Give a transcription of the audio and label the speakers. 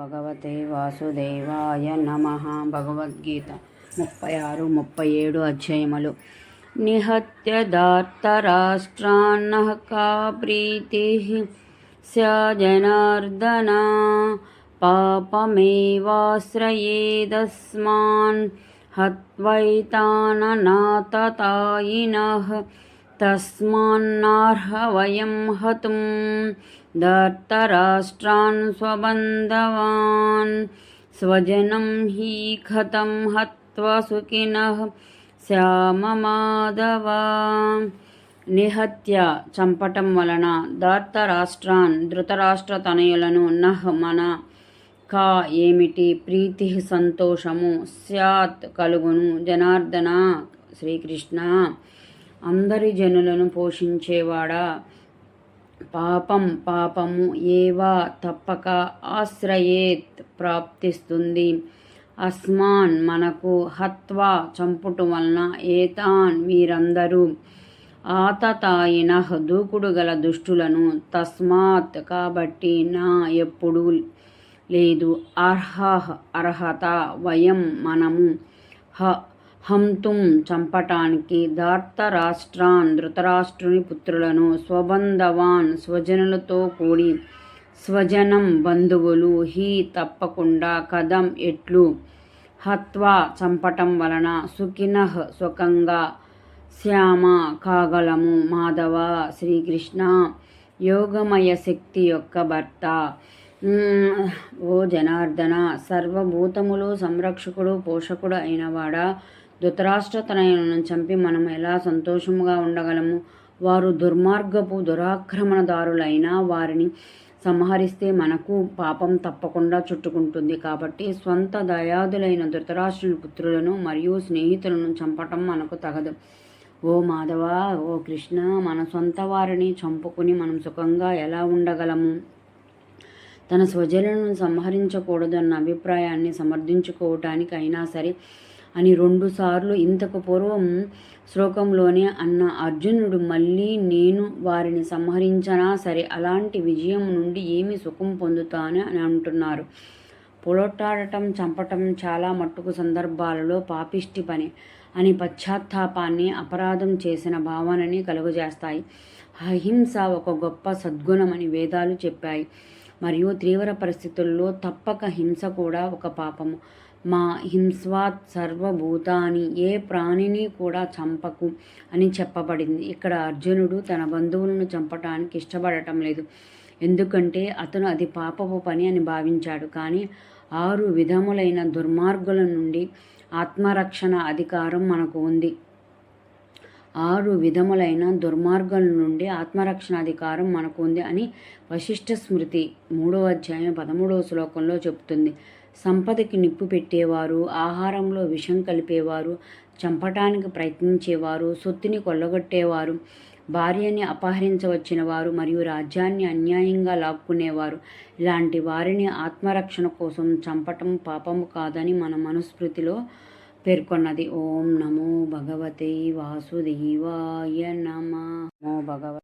Speaker 1: భగవతే వాసుదేవాయ నమ. భగవద్గీత ముప్పై ఆరు ముప్పై ఏడు అధ్యాయములు. నిహత్య దార్తరాష్ట్రాన్న కా ప్రీతి స్యజనార్దన పాపమేవాశ్రయేదస్మాన్ హత్వైతాననాతతాయినః తస్మాన్నార్హ వయం హతుం धर्तराष्ट्रान् స్వబంధవాన్ స్వజనం हि కథం हत्वा सुखिनः శ్యామమాధవ నిహత్య చంపటం వలన దార్తరాష్ట్రాన్ ధృతరాష్ట్ర తనయులను నహ్ మన కా ఏమిటి ప్రీతి సంతోషము స్యాత్ కలుగును జనార్దన శ్రీకృష్ణ అందరి జనులను పోషించేవాడా? పాపం పాపము ఏవా తప్పక ఆశ్రయేత్ ప్రాప్తిస్తుంది. అస్మాన్ మనకు హత్వా చంపుట వలన ఏతాన్ వీరందరూ ఆతతాయిన దూకుడు గల దుష్టులను తస్మాత్ కాబట్టి నా ఎప్పుడూ లేదు. అర్హ అర్హత వయం మనము హ హంతుం చంపటానికి ధార్తరాష్ట్రాన్ ధృతరాష్ట్రుని పుత్రులను స్వబంధవాన్ స్వజనులతో కూడి స్వజనం బంధువులు హీ తప్పకుండా కదం ఎట్లు? హత్వా చంపటం వలన సుఖినః సుఖంగా శ్యామ కాగలము మాధవ శ్రీకృష్ణ యోగమయ శక్తి యొక్క భర్త. ఓ జనార్దన సర్వభూతములు సంరక్షకుడు పోషకుడు అయినవాడా ధృతరాష్ట్రతనయులను చంపి మనం ఎలా సంతోషముగా ఉండగలము? వారు దుర్మార్గపు దురాక్రమణదారులైన వారిని సంహరిస్తే మనకు పాపం తప్పకుండా చుట్టుకుంటుంది. కాబట్టి స్వంత దయాదులైన ధృతరాష్ట్రుని పుత్రులను మరియు స్నేహితులను చంపటం మనకు తగదు. ఓ మాధవ ఓ కృష్ణ మన సొంత వారిని చంపుకుని మనం సుఖంగా ఎలా ఉండగలము? తన స్వజలను సంహరించకూడదన్న అభిప్రాయాన్ని సమర్థించుకోవటానికి అయినా సరే అని రెండుసార్లు ఇంతకు పూర్వం శ్లోకంలోనే అన్న అర్జునుడు మళ్ళీ నేను వారిని సంహరించనా? సరే అలాంటి విజయం నుండి ఏమి సుఖం పొందుతాను? అని అంటున్నారు. పొలొట్టాడటం చంపటం చాలా మట్టుకు సందర్భాలలో పాపిష్టి పని అని పశ్చాత్తాపాన్ని అపరాధం చేసిన భావనని కలుగజేస్తాయి. అహింస ఒక గొప్ప సద్గుణమని వేదాలు చెప్పాయి. మరియు తీవ్ర పరిస్థితుల్లో తప్పక హింస కూడా ఒక పాపము. మా హింస్వాత్ సర్వభూతాని ఏ ప్రాణిని కూడా చంపకు అని చెప్పబడింది. ఇక్కడ అర్జునుడు తన బంధువులను చంపటానికి ఇష్టపడటం లేదు. ఎందుకంటే అతను అది పాపపు పని అని భావించాడు. కానీ ఆరు విధములైన దుర్మార్గుల నుండి ఆత్మరక్షణ అధికారం మనకు ఉంది. ఆరు విధములైన దుర్మార్గం నుండి ఆత్మరక్షణాధికారం మనకు ఉంది అని వశిష్ఠ స్మృతి మూడవ అధ్యాయం పదమూడవ శ్లోకంలో చెబుతుంది. సంపదకి నిప్పు పెట్టేవారు ఆహారంలో విషం కలిపేవారు చంపటానికి ప్రయత్నించేవారు సొత్తుని కొల్లగొట్టేవారు భార్యని అపహరించవచ్చిన వారు మరియు రాజ్యాన్ని అన్యాయంగా లాక్కునేవారు. ఇలాంటి వారిని ఆత్మరక్షణ కోసం చంపటం పాపము కాదని మన మనుస్మృతిలో పేర్కొన్నది ఓం నమో భగవతే వాసుదేవాయ నమో భగవ